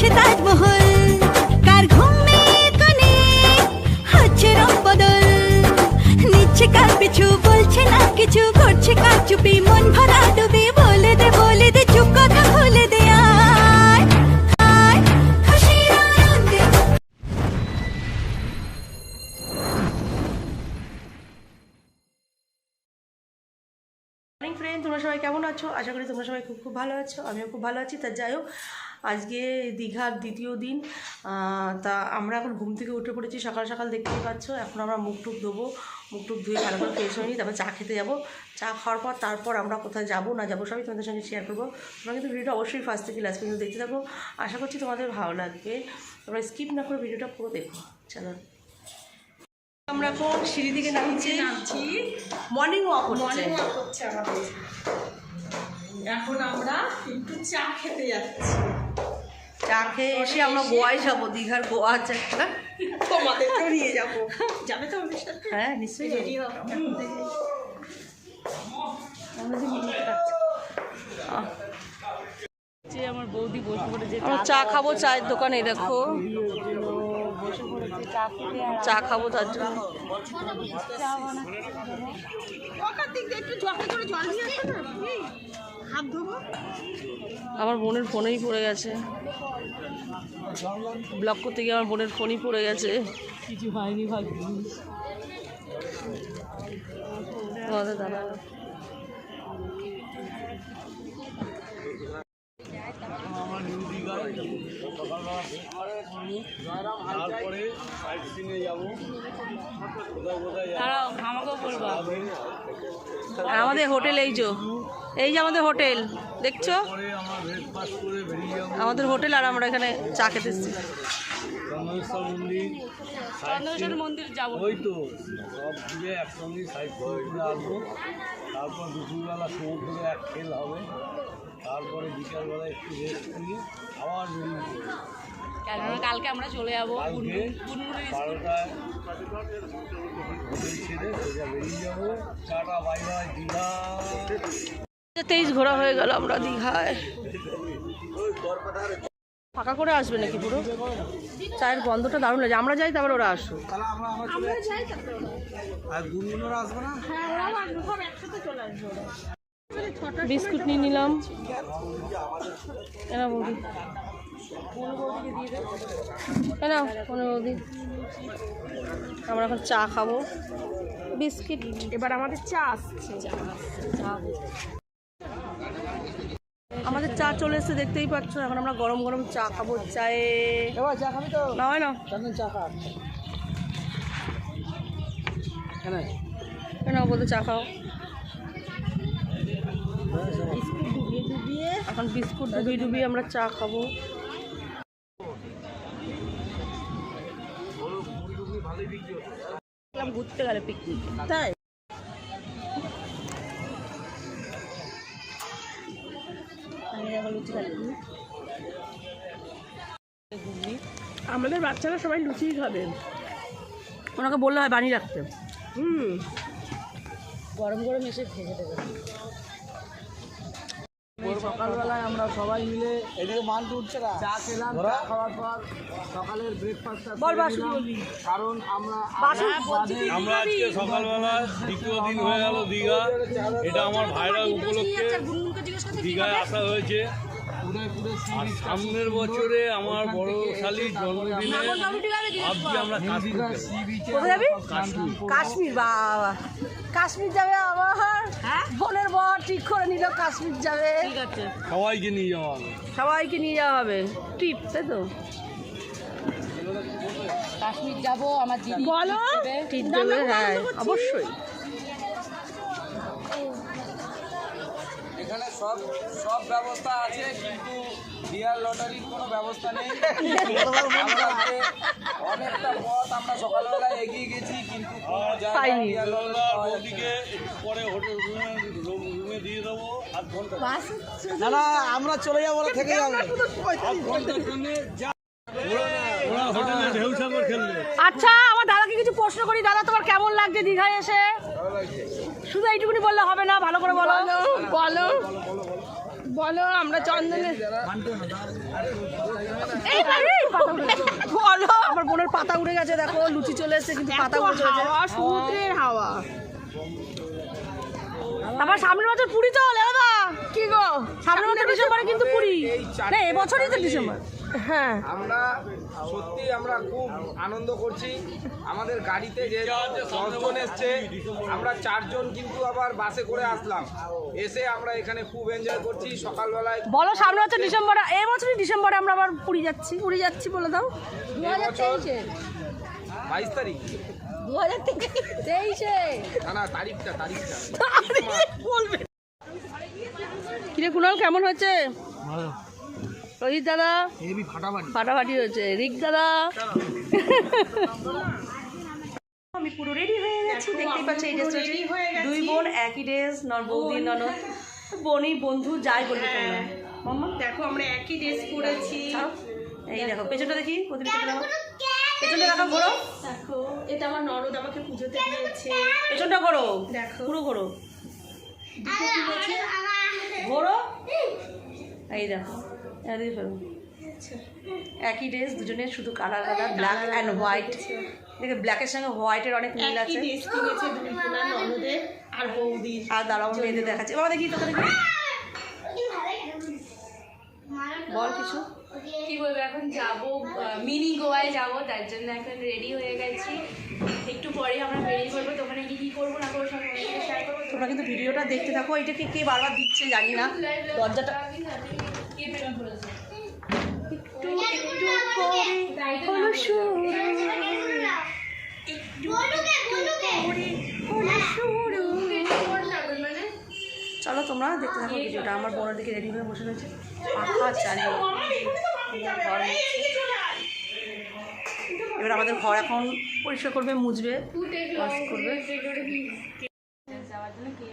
আছে তাজমহল। কার ঘুমে কোণে হচ্ছে রং বদল। নিচ্ছে কার পিছু বলছে না কিছু, করছে কার চুপি, মন ভরা ডুবি। বলে দে বলে দে, চুপ কথা বলে দে তোমরা সবাই কেমন আছো? আশা করি তোমরা সবাই খুব খুব ভালো আছো, আমিও খুব ভালো আছি, তা যাই হোক আজকে দীঘার দ্বিতীয় দিন তা আমরা এখন ঘুম থেকে উঠে পড়েছি সকাল সকাল দেখতেই পাচ্ছ এখন আমরা মুখ টুক দেবো মুখ টুক ধুয়ে ভালো করে ফ্রেশ হয়নি তারপর চা খেতে যাব। চা খাওয়ার পর তারপর আমরা কোথায় যাব না যাব সবই তোমাদের সঙ্গে শেয়ার করব। তোমরা কিন্তু ভিডিওটা অবশ্যই ফার্স্ট থেকে লাস্ট পর্যন্ত দেখতে থাকো। আশা করছি তোমাদের ভালো লাগবে। তোমরা স্কিপ না করে ভিডিওটা পুরো দেখো। চলো। আমরা এখন সিঁড়ি দিকে নামছি। নামছি। মর্নিং ওয়াক হচ্ছে। করছে আমাদের। এখন আমরা একটু চা খেতে যাচ্ছি। চা খেয়ে এসে আমরা গোয়ায় যাব দীঘার গোয়া আছে একটা। তোমাদেরকেও নিয়ে যাব। যাবে তো হ্যাঁ নিশ্চয়ই রেডি আমার বৌদি বসে পড়েছে চা খাব। চায়ের দোকানে দেখো। চা খাব তার জন্য। একটু জলে হাত ধোবো? আমার বোনের ফোনেই পড়ে গেছে। ব্লক করতে গিয়ে আমার বোনের ফোনই পড়ে গেছে। কিছু হয়নি তোমাদের দাদা। তারপরে সাইট সিনে যাব। কোথায় কোথায় যাব? আমাকেও বলবা। আর আমাদের হোটেল এই যে। এই যে আমাদের হোটেল। দেখছ? আমাদের হোটেল আর আমরা এখানে চা খেতে এসেছি। চন্দ্রেশ্বর মন্দির। যাব। ওই তো সব ঘুরে একসঙ্গে সাইড আসব। তারপর দুপুরবেলা সমুদ্রে এক খেল হবে। তারপরে বিকালবেলা একটু রেস্ট নিয়ে আবার বেরিয়ে কেননা কালকে আমরা চলে যাব তেইশ ঘোরা হয়ে গেল আমরা দীঘায়। ফাঁকা করে আসবে নাকি পুরো? চায়ের গন্ধটা দারুণ লাগে। আমরা যাই তারপর ওরা আসুক। আর গুনগুনোরা আসবে না? বিস্কুট নিয়ে নিলাম। এনা বৌদি। কোনো বৌদি আমরা এখন চা খাব। বিস্কিট। এবার আমাদের চা আসছে। আমাদের চা চলে এসেছে দেখতেই পাচ্ছ। এখন আমরা গরম গরম চা খাব চায়ে। চা খাবি তো? না হয় না চা খা। কেন বলতে চা খাও। ডুবিয়ে ডুবিয়ে এখন বিস্কুট ডুবিয়ে ডুবিয়ে আমরা চা খাব। ঘুরতে গেলে পিকনিক তাই আমাদের বাচ্চারা সবাই লুচি খাবে। ওনাকে বললে হয় বানিয়ে রাখতে। হুম। গরম গরম এসে খেয়ে দেবে। সকালবেলায় আমরা সবাই মিলে এদিকে মাল উঠছে না। চা খেলাম চা খাওয়ার পর সকালের ব্রেকফাস্টটা কারণ আমরা আমরা আজকে সকালবেলা দ্বিতীয় দিন হয়ে গেল দীঘা। এটা আমার ভাইরা উপলক্ষে দীঘায় আসা হয়েছে। আর সামনের বছরে আমার বড় শালির জন্মদিনে ভাবছি আমরা কাশি কাশ্মীর বাবা। কাশ্মীর যাবে আমার। বোনের বর ঠিক করে নিল কাশ্মীর যাবে। সবাইকে নিয়ে যাওয়া হবে। সবাইকে নিয়ে যাওয়া হবে। ট্রিপ তাই তো? কাশ্মীর যাব আমার দিদি বলো ট্রিপ দেবে হ্যাঁ অবশ্যই। এখানে সব সব ব্যবস্থা আছে কিন্তু ডিয়ার লটারির কোনো ব্যবস্থা নেই। অনেকটা পথ আমরা সকালবেলায় এগিয়ে গেছি কিন্তু সকালবেলা পরে হোটেল রুমে দিয়ে দেবো আধ ঘণ্টা। না না আমরা চলে যাব থেকে যাবে। আচ্ছা আমার দাদাকে কিছু প্রশ্ন করি। দাদা তোমার কেমন লাগছে দীঘায় এসে? শুধু এইটুকুনি বললে হবে না ভালো করে বলো। বলো বলো আমরা চন্দনে বলো আমার বোনের পাতা উড়ে গেছে দেখো লুচি চলে এসেছে কিন্তু পাতা উড়ে চলেছে সমুদ্রের হাওয়া। আবার সামনের বছর পুরী তো। লেবা কি গো? সামনের বছর ডিসেম্বরে কিন্তু পুরী না এবছরই তো ডিসেম্বর। হ্যাঁ। আমরা সত্যি আমরা খুব আনন্দ করছি। আমাদের গাড়িতে যে দশজন এসছে আমরা চারজন কিন্তু আবার বাসে করে আসলাম। এসে আমরা এখানে খুব এনজয় করছি। সকালবেলায় বলো সামনের বছর ডিসেম্বরে বছরই ডিসেম্বরে আমরা আবার পুরী যাচ্ছি। পুরী যাচ্ছি বলে দাও। এবছর বাইশ তারিখ। দু হাজার তেইশে। না না তারিখটা তারিখটা। কিরে কুণাল কেমন হয়েছে রোহিত দাদা? ফাটাফাটি। হয়েছে রিক দাদা? আমি পুরো রেডি হয়ে গেছি দেখতেই পাচ্ছি এই ড্রেসটা দুই বোন একই ড্রেস নর বৌদি ননদ। বোনই বন্ধু যাই বলবে মাম্মা? দেখো আমরা একই ড্রেস পরেছি। এই দেখো পেছনটা দেখি প্রতিটা পেছনটা দেখো ঘোরো। দেখো এটা আমার ননদ আমাকে পুজোতে দিয়েছে। পেছনটা ঘোরো। দেখো। পুরো ঘোরো। ঘোরো? এই দেখো এদিকে ফেরো একই ড্রেস দুজনের শুধু colour colour black and white দেখে ব্ল্যাকের সঙ্গে হোয়াইটের অনেক মিল আছে। আর বৌদির। আর দাঁড়াও মেয়েদের দেখাচ্ছে। বাবা দেখি তোকে বল কিছু। কি বলব এখন যাব মিনি গোয়ায় যাব তার জন্য এখন রেডি হয়ে গেছি। পরে আমরা বেরিয়ে পড়ব তো ওখানে কি কি করব না করব সব শেয়ার করব। তোমরা কিন্তু ভিডিওটা দেখতে থাকো এটাকে কে বারবার দিচ্ছে জানি না। দরজাটা একটু একটু করে হলো শুরু চলো তোমরা দেখতে থাকো ভিডিওটা আমার বোনের দিকে রেডি হয়ে বসে রয়েছে। পাখা চালিয়ে। এবার আমাদের ঘর এখন পরিষ্কার করবে মুছবে ওয়াশ করবে।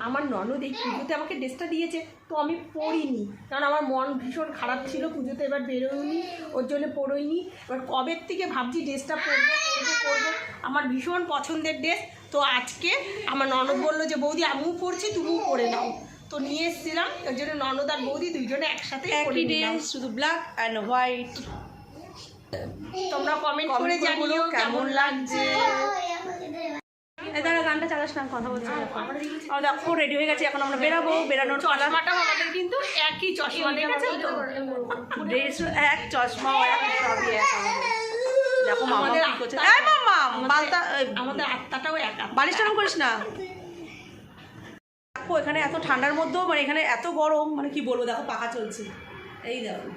আমার ননদ এই পুজোতে আমাকে ড্রেসটা দিয়েছে তো আমি পরিনি। কারণ আমার মন ভীষণ খারাপ ছিল পুজোতে এবার বেরোয়নি ওর জন্য পড়ইনি এবার কবের থেকে ভাবছি ড্রেসটা পরবো পরবো পরবো। আমার ভীষণ পছন্দের ড্রেস। তো আজকে আমার ননদ বলল যে বৌদি আমিও পড়ছি তুমিও পরে নাও। তো নিয়ে এসেছিলাম ওর জন্য ননদ আর বৌদি দুইজনে একসাথে শুধু ব্ল্যাক অ্যান্ড হোয়াইট তোমরা কমেন্ট করে জানিও কেমন লাগছে। দাঁড়া গানটা চালাস না কথা বলছি দেখো। রেডি হয়ে গেছি। এখন আমরা বেরাবো বেরানোর পালা আমাদের কিন্তু একই চশমা দেখেছেন তো ড্রেস এক চশমা এক সবই এক দেখো আমাদের করছে। এই মামা বালতা আমাদের আত্মাটাও এক বালিশ টান করিস না। দেখো এখানে এত ঠান্ডার মধ্যেও মানে এখানে এত গরম মানে কি বলব দেখো পাখা চলছে। এই দেখো।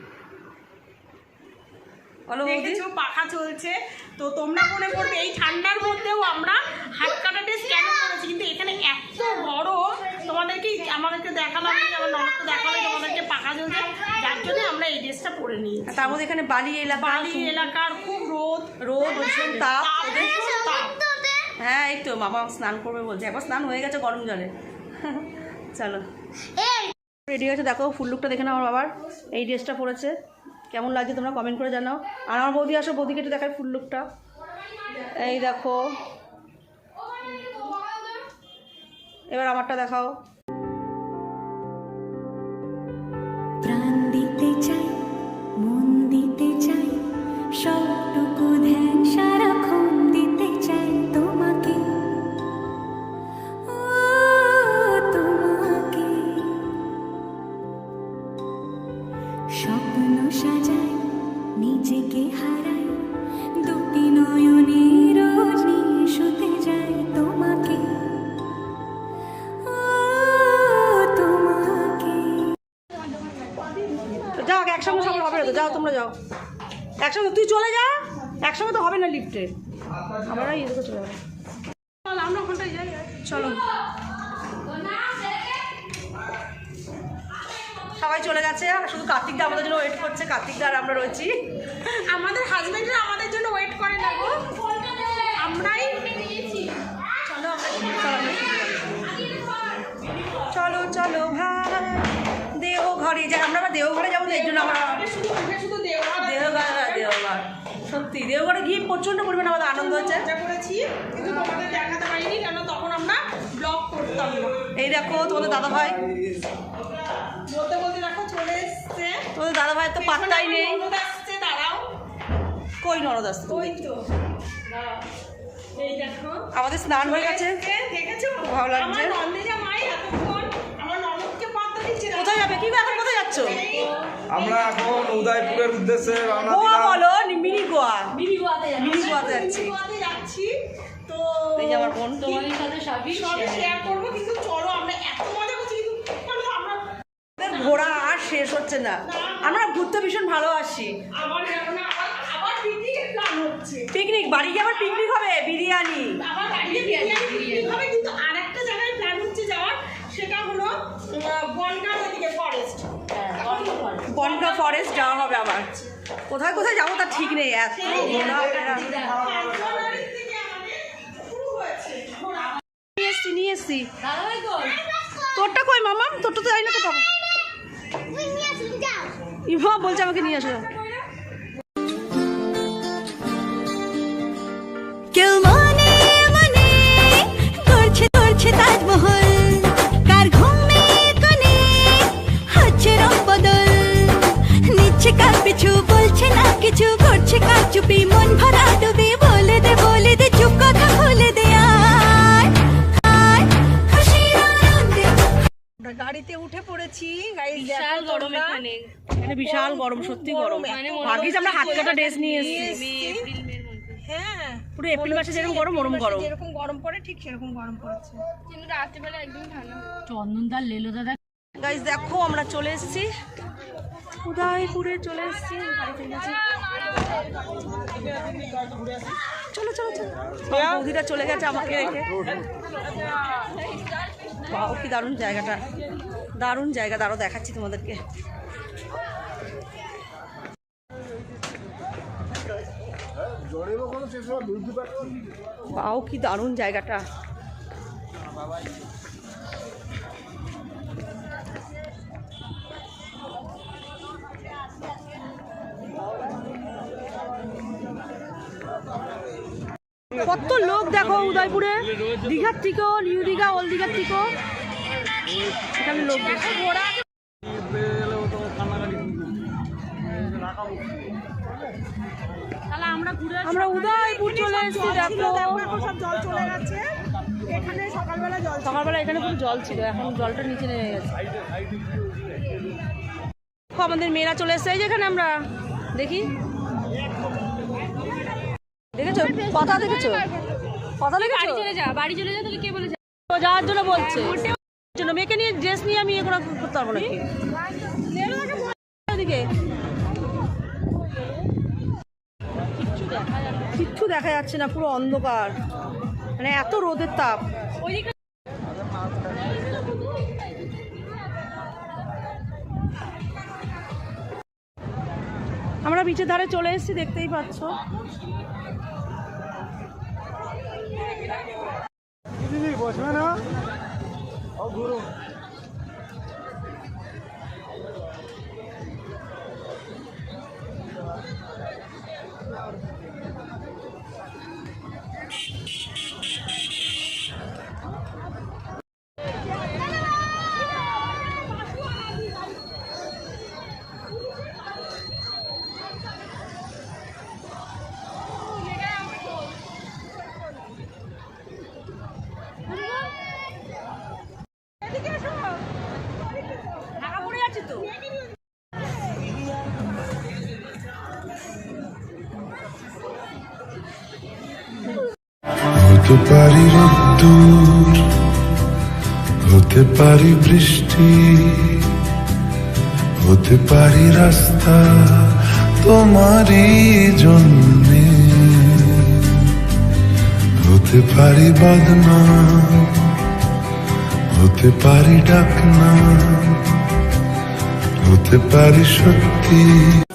দেখেছ পাখা চলছে। তো তোমরা মনে করবে এই ঠান্ডার মধ্যেও আমরা হাত কাটা ড্রেস কেন করেছি কিন্তু এখানে এত গরম তোমাদেরকে আমাদেরকে দেখালাম আমার ননদকে দেখালাম তোমাদেরকে পাখা চলছে। যার জন্য আমরা এই ড্রেসটা পরে নিয়েছি। তার মধ্যে এখানে বালি এলাকা বালি এলাকার খুব রোদ রোদ ভীষণ তাপ। হ্যাঁ এই তো মামা স্নান করবে বলছে। একবার স্নান হয়ে গেছে গরম জলে। চলো। রেডি হয়েছে দেখো ফুল লুকটা দেখে নাও আমার বাবার। এই ড্রেসটা পরেছে। কেমন লাগছে তোমরা কমেন্ট করে জানাও। আর আমার বৌদি আসো, বৌদিকে একটু দেখায় ফুল লুকটা এই দেখো। এবার আমারটা দেখাও। সবাই চলে গেছে আর শুধু কার্তিকদা আমাদের জন্য ওয়েট করছে। কার্তিকদা আর আমরা রয়েছি। আমাদের হাজবেন্ডরা আমাদের জন্য ওয়েট করে না গো। আমরাই চলো আমরা চলো। চলো ভাই। দেওঘরে যাই। আমরা আবার দেওঘরে যাব এই জন্য আমরা দেওয়া দেওঘর দেওঘর সত্যি দেওঘরে গিয়ে প্রচণ্ড পরিমাণে আমাদের আনন্দ হচ্ছে। করেছি কিন্তু তোমাদের দেখাতে পারিনি কেন তখন আমরা ব্লগ করতাম এই দেখো তোমাদের দাদা ভাই বলতে বলতে দেখো চলে এসছে। তোমাদের দাদা ভাই তো পাত্তাই নেই। আসছে দাঁড়াও। কই ননদ আসতে ওই তো দাঁড়াও। এই দেখো। আমাদের স্নান হয়ে গেছে। ভালো লাগছে। কোথায় যাবে? কি এখন কোথায় যাচ্ছ? আমরা এখন উদয়পুরের উদ্দেশ্যে রওনা গোয়া বলো মিনি গোয়া মিনি গোয়াতে মিনি গোয়াতে যাচ্ছি। যাচ্ছি তো এই যে আমার বোন তোমাদের সাথে সবই শেয়ার করব কিন্তু চলো আমরা এত মজা করছি কিন্তু চলো আমরা আমাদের ঘোরা আর শেষ হচ্ছে না। আমরা ঘুরতে ভীষণ ভালোবাসি। পিকনিক বাড়ি গিয়ে আবার পিকনিক হবে? বিরিয়ানি। কিন্তু আরেকটা জায়গায় প্ল্যান হচ্ছে যাওয়ার। সেটা হলো উম, বনগাঁর ফরেস্ট বনগা ফরেস্ট যাওয়া হবে আবার। কোথায় কোথায় যাব তার ঠিক নেই। এত। নিয়ে এসছি নিয়ে এসছি। তোরটা কই মামা? তোরটা তো যাই না তো পাবো ইমা বলছে আমাকে নিয়ে আসো। গরম ওরম গরম। যেরকম গরম পড়ে ঠিক সেরকম গরম পড়েছে। কিন্তু রাত্রিবেলা একদম ঠান্ডা চন্দনদার লেলো দাদা। গাইজ দেখো আমরা চলে এসেছি। উদয়পুরে চলে এসেছি। চলো চলো চলো বৌদিরা চলে গেছে আমাকে রেখে। কি দারুণ জায়গাটা। দারুণ জায়গা। দাঁড়ো দেখাচ্ছি তোমাদেরকে। বাও কি দারুণ জায়গাটা। কত লোক দেখো উদয়পুরে। দীঘার থেকেও নিউ দীঘা ওল দীঘার থেকেও। এখানে লোক বেশি। আমরা উদয়পুর চলে এসেছি দেখো। সব জল চলে গেছে। এখানে সকালবেলা জল সকালবেলা এখানে পুরো জল ছিল এখন জলটা নিচে নেমে গেছে। আমাদের মেয়েরা চলে এসছে এই যে আমরা দেখি। দেখেছ? কথা দেখেছ? কথা দেখেছ? চলে যা বাড়ি চলে যা তোকে কে বলে ও যাওয়ার জন্য বলছে। জন্য মেয়েকে নিয়ে ড্রেস নিয়ে আমি এগুলো করতে পারব নাকি? কিচ্ছু দেখা যাচ্ছে না, পুরো অন্ধকার। মানে এত রোদের তাপ। আমরা বিচের ধারে চলে এসেছি, দেখতেই পাচ্ছ। বসবে না? হতে পারি রোদ্দুর হতে পারি বৃষ্টি, হতে পারি রাস্তা তোমারই জন্যে। হতে পারি বাদনা, হতে পারি ডাকনা, হতে পারি সত্যি।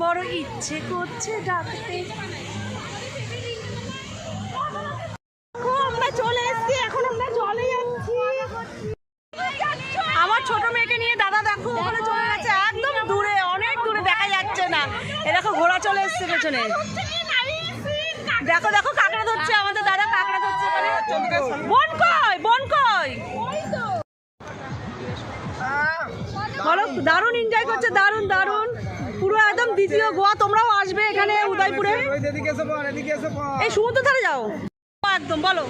বড় ইচ্ছে করছে ডাকতে। আমরা চলে এসছি এখন আমার ছোট মেয়েকে নিয়ে দাদা দেখো ওখানে চলে গেছে একদম দূরে অনেক দূরে দেখা যাচ্ছে না। এ দেখো ঘোড়া চলে এসছে পেছনে। দেখো দেখো কাঁকড়া ধরছে আমাদের দাদা কাঁকড়া ধরছে। দারুণ এনজয় করছে দারুণ দারুণ। পুরো একদম দ্বিতীয় গোয়া তোমরাও আসবে এখানে উদয়পুরে। এই সমুদ্র ধারে যাও। একদম বলো।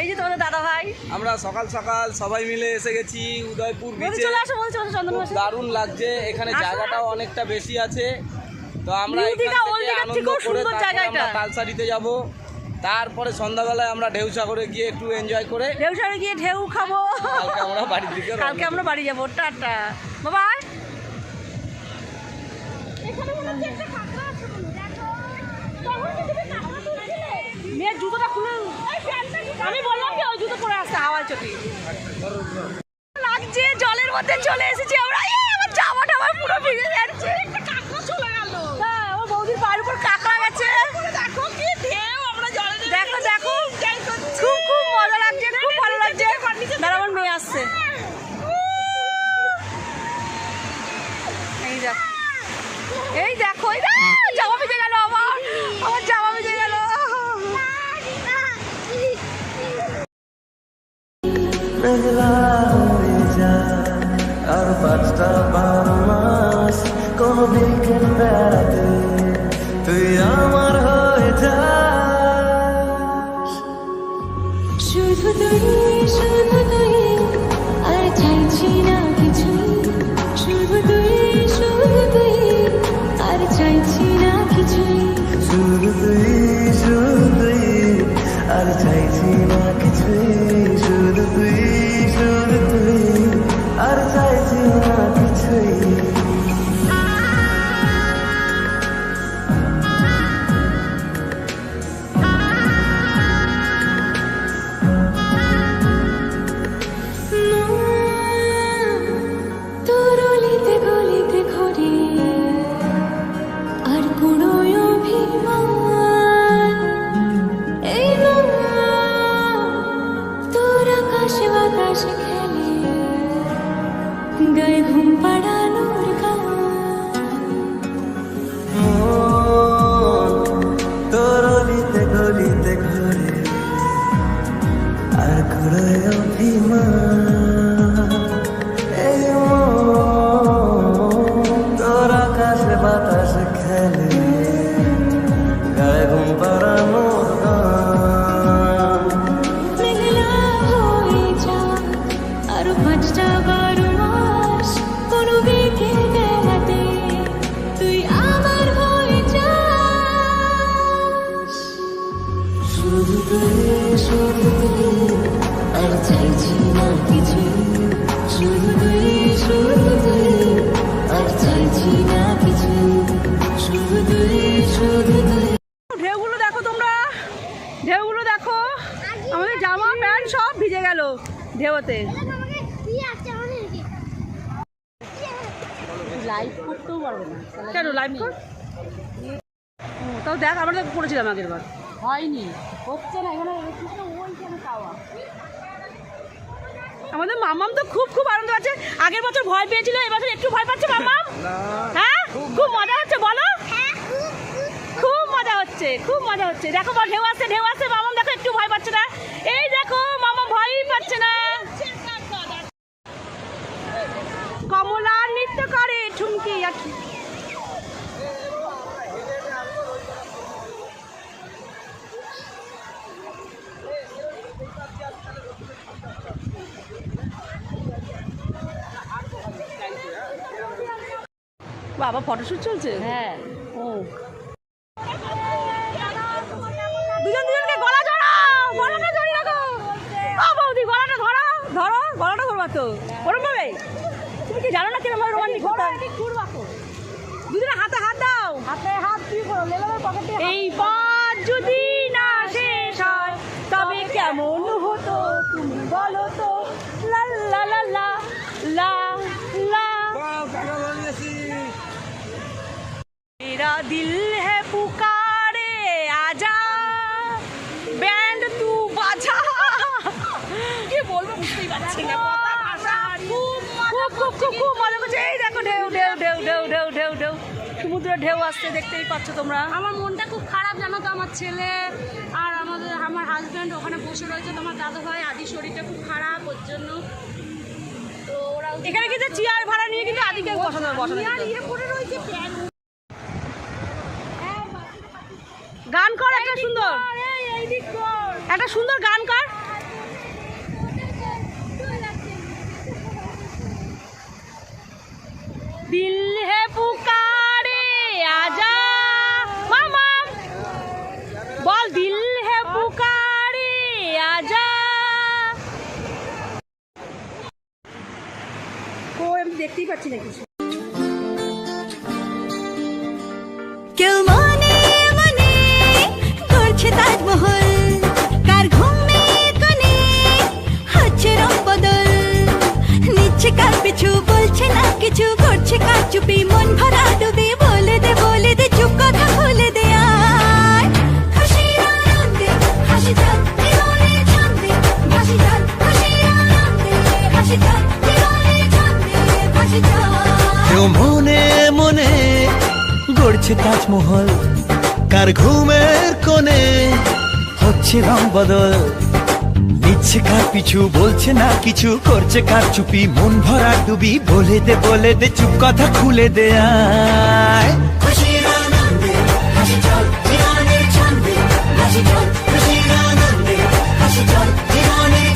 এই যে তোমাদের দাদা ভাই আমরা সকাল সকাল সবাই মিলে এসে গেছি উদয়পুর বিচে চলে আসো বলছি চন্দন দারুণ লাগছে এখানে জায়গাটাও অনেকটা বেশি আছে। তো আমরা এখান থেকে আনন্দ করে সুন্দর আমরা এটা। তালসারিতে যাব। তারপরে সন্ধ্যাবেলায় আমরা ঢেউ সাগরে গিয়ে একটু এনজয় করে ঢেউ সারে গিয়ে ঢেউ খাব। কালকে আমরা বাড়ির দিকে কালকে আমরা বাড়ি যাব। টাটা। বাবা। মেয়ের জুতোটা খুলে আমি বললাম কি ওই জুতো পরে আসতে হাওয়ার চটি। লাগছে জলের মধ্যে চলে এসেছি আমরা। আমার জামা টামা পুরো ভিজে যাচ্ছে। হ্যাঁ, আমার বৌদির পায়ের উপর কাঁকড়া গেছে দেখো দেখো খুব খুব মজা লাগছে খুব ভালো লাগছে। দাঁড়া আমার আসছে। এই দেখো এই আমাদের মামাম তো খুব খুব আনন্দ পাচ্ছে। আগের বছর ভয় পেয়েছিল এবছর একটু ভয় পাচ্ছে মামাম? হ্যাঁ? খুব মজা হচ্ছে বলো। খুব মজা হচ্ছে খুব মজা হচ্ছে। দেখো বল ঢেউ আসছে ঢেউ আসছে মামাম দেখো একটু ভয় পাচ্ছে না। এই দেখো মামা ভয়ই পাচ্ছে না। কমলা নৃত্য করে ঠুমকি আর কি বাবা ফটোশুট চলছে? হ্যাঁ। ও। দুজন দুজনকে গলা জড়াও গলাটা জড়িয়ে রাখো। ও বৌদি গলাটা ধরো ধরো গলাটা ধরবা তো। ওরম ভাবে তুমি কি জানো না কিরম ভাবে রোমান্টিক করতে? দুজনে হাতে হাত দাও। হাতে হাত কি করো? লেলার পকেটে এইবার যদি না শেষ হয় তবে কেমন হতো তুমি বলো তো? লা লা मेरा दिल है पुकारे आजा बैंड तू बाजा কি বলবো বুঝতেই পারছি না কথা ভাষা খুব খুব খুব খুব খুব মজা করছে এই দেখো ঢেউ ঢেউ ঢেউ ঢেউ ঢেউ ঢেউ ঢেউ সমুদ্রের ঢেউ আসছে দেখতেই পাচ্ছ তোমরা আমার মনটা খুব খারাপ জানো তো আমার ছেলে আর আমাদের আমার হাজব্যান্ড ওখানে বসে রয়েছে তোমার দাদু ভাই আদি শরীরটা খুব খারাপ ওর জন্য তো ওরা এখানে কিন্তু চেয়ার ভাড়া নিয়ে কিন্তু আদিকে বসানো বসানো গান কর একটা সুন্দর। একটা সুন্দর গান কর। দিল হে পুকারে আজা মামা। বল দিল হে পুকারে আজা। ও আমি দেখতেই পাচ্ছি না কিছু। চুপি মন ভরা ডুবি বলে দে বলে দে চুপ কথা খুলে দে আয় খুশির আনন্দে, হাসি যাক জীবনে ছন্দে ভাসি যাক খুশির আনন্দে, হাসি যাক জীবনে ছন্দে ভাসি কেউ মনে মনে গড়ছে তাজমহল, কার ঘুমের কোণে হচ্ছে রং বদল। নিচ্ছে কার পিছু বলছে না কিছু করছে কার চুপি মন ভরা ডুবি বলে দে বলে দে চুপ কথা খুলে দে আয়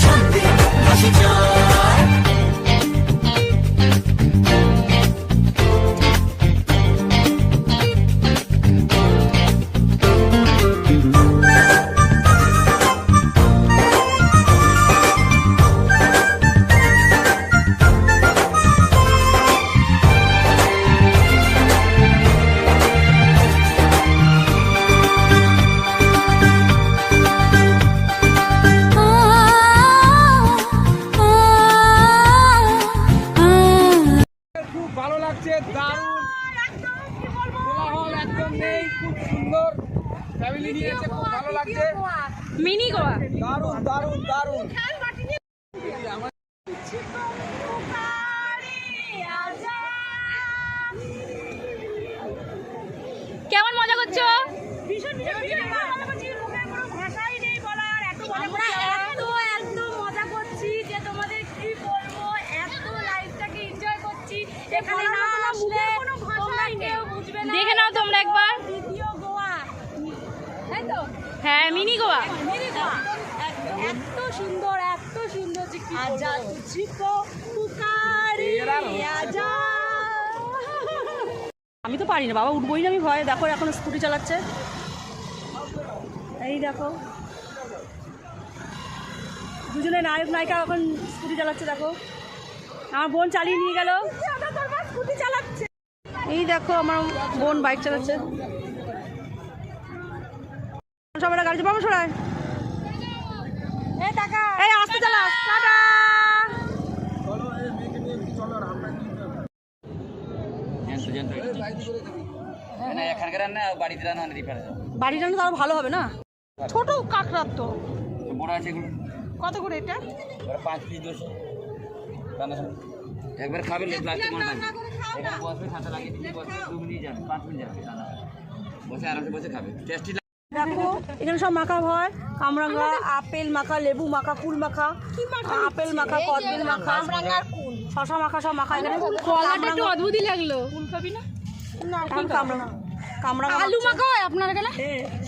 ছন্দে হাসি কেউ বুঝবে না। দেখে নাও তোমরা একবার। দ্বিতীয় গোয়া। তাই তো? হ্যাঁ মিনি গোয়া। মিনি গোয়া। এত সুন্দর এত সুন্দর যে কি আজা তুঝকো পুকারে আজা আমি তো পারি না বাবা উঠবোই না আমি ভয়। দেখো এখন স্কুটি চালাচ্ছে। এই দেখো। দুজনে নায়ক নায়িকা এখন স্কুটি চালাচ্ছে দেখো। আমার বোন চালিয়ে নিয়ে গেল। স্কুটি চালাচ্ছে এই দেখো আমার বোন বাইক চালাচ্ছে। সবাই গাড়ি পাবো সরাই এই আসতে চালা টাটা। এখানকার রান্না বাড়িতে রান্না ডিফারেন্স বাড়ি রান্না তো আরও ভালো হবে না? ছোট কাঁকড়ার তো। বড় আছে এগুলো? কত করে এটা? পাঁচ পিস দুশো রান্না একবার খাবে প্লাস্টিক মনে থাকবে এখানে বসবে সাথে লাগিয়ে দিলে বসবে দু মিনিট যাবে পাঁচ মিনিট যাবে বসে আরামসে বসে খাবে। টেস্টি দেখো এখানে সব মাখা হয়। কামরাঙ্গা আপেল মাখা লেবু মাখা কুল মাখা আপেল মাখা কদবেল মাখা শশা মাখা সব মাখা। এখানে কলাটা একটু অদ্ভুতই লাগল। এখন কামরাঙ্গা। কামরাঙ্গা আলু মাখা হয় আপনার এখানে?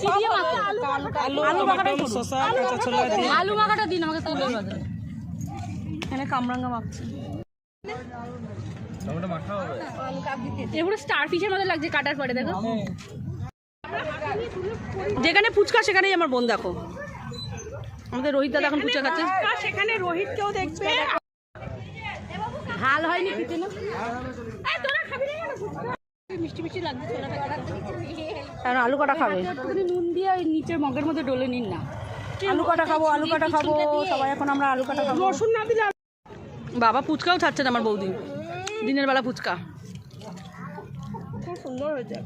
কি দিয়ে মাখা আলু। আলু মাখাটা দিন আমাকে তুলে এখানে কামরাঙ্গা মাখছে এগুলো স্টার ফিশের মতো লাগছে কাটার পরে দেখো। যেখানে ফুচকা সেখানেই আমার বোন দেখো। আমাদের রোহিত দাদা এখন ফুচকা খাচ্ছে। সেখানে রোহিতকেও দেখবে। ঝাল হয়নি না। মিষ্টি মিষ্টি লাগছে কারণ আলু কাটা খাবে? নুন দিয়ে ওই নিচের মগের মধ্যে ডলে নিন না। আলু কাটা খাব আলু কাটা খাব সবাই এখন আমরা আলু কাটা খাব। রসুন না দিলে বাবা ফুচকাও ছাড়ছে না আমার বৌদি। দিনের বেলা ফুচকা। খুব সুন্দর হয়েছে।